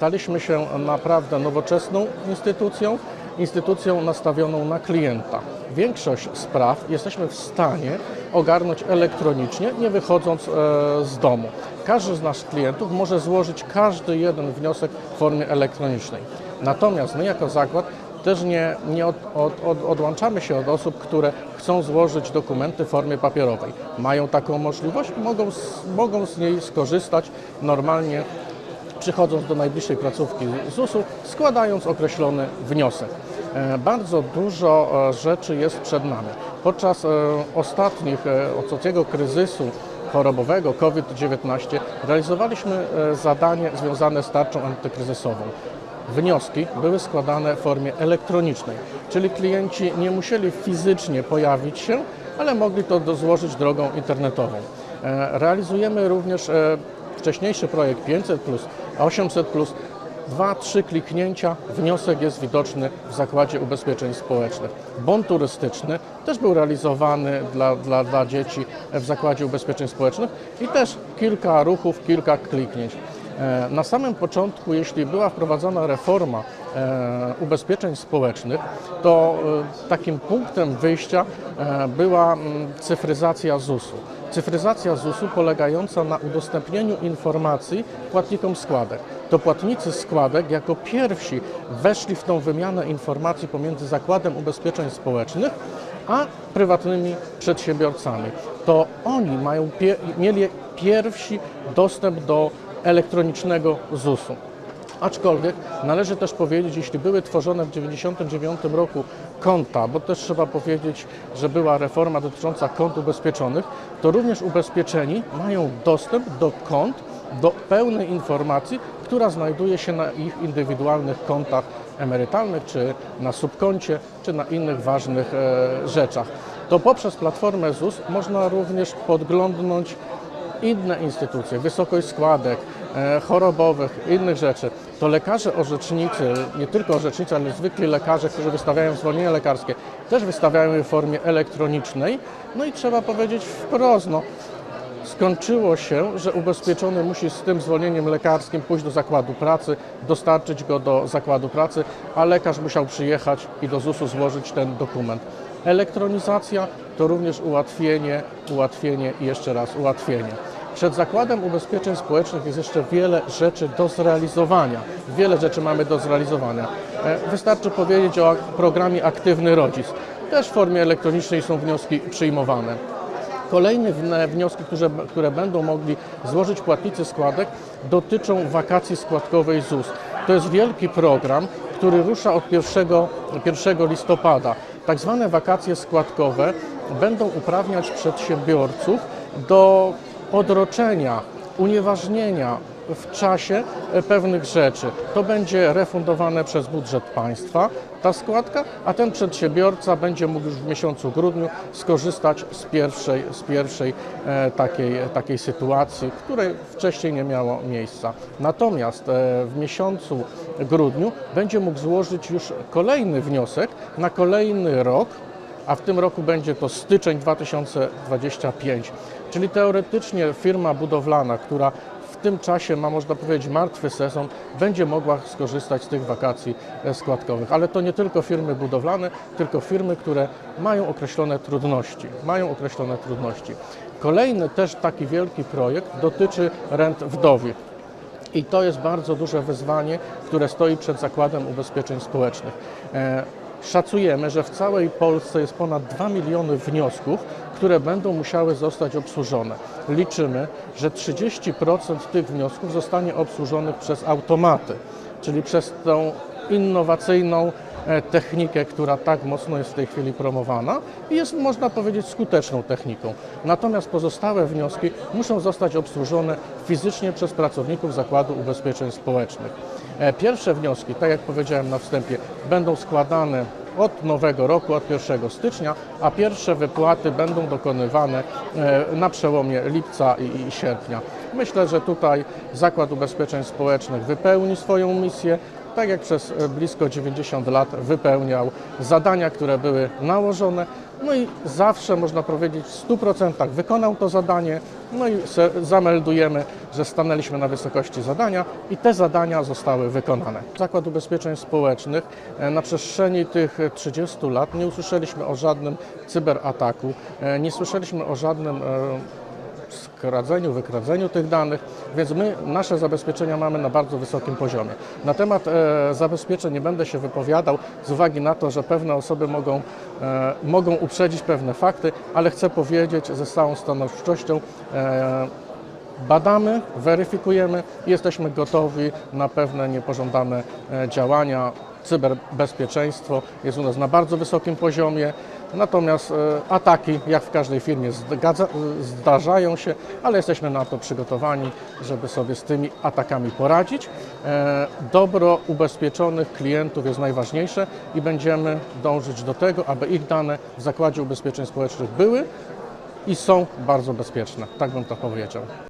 Staliśmy się naprawdę nowoczesną instytucją, instytucją nastawioną na klienta. Większość spraw jesteśmy w stanie ogarnąć elektronicznie, nie wychodząc e, z domu. Każdy z naszych klientów może złożyć każdy jeden wniosek w formie elektronicznej. Natomiast my jako zakład też nie, nie od, od, od, odłączamy się od osób, które chcą złożyć dokumenty w formie papierowej. Mają taką możliwość, mogą mogą z niej skorzystać normalnie przychodząc do najbliższej placówki ZUS-u, składając określony wniosek. E, Bardzo dużo e, rzeczy jest przed nami. Podczas e, ostatnich, ostatniego kryzysu chorobowego COVID-19 realizowaliśmy zadanie związane z tarczą antykryzysową. Wnioski były składane w formie elektronicznej, czyli klienci nie musieli fizycznie pojawić się, ale mogli to złożyć drogą internetową. Realizujemy również wcześniejszy projekt 500, 800. Dwa, trzy kliknięcia, wniosek jest widoczny w Zakładzie Ubezpieczeń Społecznych. Bon turystyczny też był realizowany dla, dla, dla dzieci w Zakładzie Ubezpieczeń Społecznych i też kilka ruchów, kilka kliknięć. E, Na samym początku, jeśli była wprowadzona reforma e, ubezpieczeń społecznych, to e, takim punktem wyjścia była mm, cyfryzacja ZUS-u. Cyfryzacja ZUS-u polegająca na udostępnieniu informacji płatnikom składek. To płatnicy składek jako pierwsi weszli w tą wymianę informacji pomiędzy Zakładem Ubezpieczeń Społecznych a prywatnymi przedsiębiorcami. To oni mają mieli pierwsi dostęp do elektronicznego ZUS-u. Aczkolwiek należy też powiedzieć, jeśli były tworzone w 1999 roku konta, bo też trzeba powiedzieć, że była reforma dotycząca kont ubezpieczonych, to również ubezpieczeni mają dostęp do kont, do pełnej informacji, która znajduje się na ich indywidualnych kontach emerytalnych, czy na subkoncie, czy na innych ważnych e, rzeczach. To poprzez platformę ZUS można również podglądnąć inne instytucje, wysokość składek chorobowych, innych rzeczy, to lekarze orzecznicy, nie tylko orzecznicy, ale zwykli lekarze, którzy wystawiają zwolnienia lekarskie, też wystawiają je w formie elektronicznej. No i trzeba powiedzieć wprost, no, skończyło się, że ubezpieczony musi z tym zwolnieniem lekarskim pójść do zakładu pracy, dostarczyć go do zakładu pracy, a lekarz musiał przyjechać i do ZUS-u złożyć ten dokument. Elektronizacja to również ułatwienie, ułatwienie i jeszcze raz ułatwienie. Przed Zakładem Ubezpieczeń Społecznych jest jeszcze wiele rzeczy do zrealizowania. Wiele rzeczy mamy do zrealizowania. E, Wystarczy powiedzieć o programie Aktywny Rodzic. Też w formie elektronicznej są wnioski przyjmowane. Kolejne wnioski, które, które będą mogli złożyć płatnicy składek, dotyczą wakacji składkowej ZUS. To jest wielki program, który rusza od 1, 1 listopada. Tak zwane wakacje składkowe będą uprawniać przedsiębiorców do odroczenia, unieważnienia w czasie e, pewnych rzeczy. To będzie refundowane przez budżet państwa, ta składka, a ten przedsiębiorca będzie mógł już w miesiącu grudniu skorzystać z pierwszej, z pierwszej e, takiej, takiej sytuacji, której wcześniej nie miało miejsca. Natomiast e, w miesiącu grudniu będzie mógł złożyć już kolejny wniosek na kolejny rok, a w tym roku będzie to styczeń 2025. Czyli teoretycznie firma budowlana, która w tym czasie ma, można powiedzieć, martwy sezon, będzie mogła skorzystać z tych wakacji e, składkowych. Ale to nie tylko firmy budowlane, tylko firmy, które mają określone trudności. Mają określone trudności. Kolejny też taki wielki projekt dotyczy rent wdowych. I to jest bardzo duże wyzwanie, które stoi przed Zakładem Ubezpieczeń Społecznych. Szacujemy, że w całej Polsce jest ponad 2 miliony wniosków, które będą musiały zostać obsłużone. Liczymy, że 30% tych wniosków zostanie obsłużonych przez automaty, czyli przez tą innowacyjną e, technikę, która tak mocno jest w tej chwili promowana i jest, można powiedzieć, skuteczną techniką. Natomiast pozostałe wnioski muszą zostać obsłużone fizycznie przez pracowników Zakładu Ubezpieczeń Społecznych. E, Pierwsze wnioski, tak jak powiedziałem na wstępie, będą składane od nowego roku, od 1 stycznia, a pierwsze wypłaty będą dokonywane e, na przełomie lipca i sierpnia. Myślę, że tutaj Zakład Ubezpieczeń Społecznych wypełni swoją misję, tak jak przez e, blisko 90 lat wypełniał zadania, które były nałożone. No i zawsze można powiedzieć w 100% wykonał to zadanie, no i zameldujemy, że stanęliśmy na wysokości zadania i te zadania zostały wykonane. Zakład Ubezpieczeń Społecznych e, na przestrzeni tych 30 lat nie usłyszeliśmy o żadnym cyberataku, e, nie słyszeliśmy o żadnym e, skradzeniu, wykradzeniu tych danych, więc my nasze zabezpieczenia mamy na bardzo wysokim poziomie. Na temat e, zabezpieczeń nie będę się wypowiadał z uwagi na to, że pewne osoby mogą, e, mogą uprzedzić pewne fakty, ale chcę powiedzieć ze całą stanowczością, e, badamy, weryfikujemy i jesteśmy gotowi na pewne niepożądane e, działania. Cyberbezpieczeństwo jest u nas na bardzo wysokim poziomie, natomiast e, ataki, jak w każdej firmie, zgadza, zdarzają się, ale jesteśmy na to przygotowani, żeby sobie z tymi atakami poradzić. E, Dobro ubezpieczonych klientów jest najważniejsze i będziemy dążyć do tego, aby ich dane w Zakładzie Ubezpieczeń Społecznych były i są bardzo bezpieczne. Tak bym to powiedział.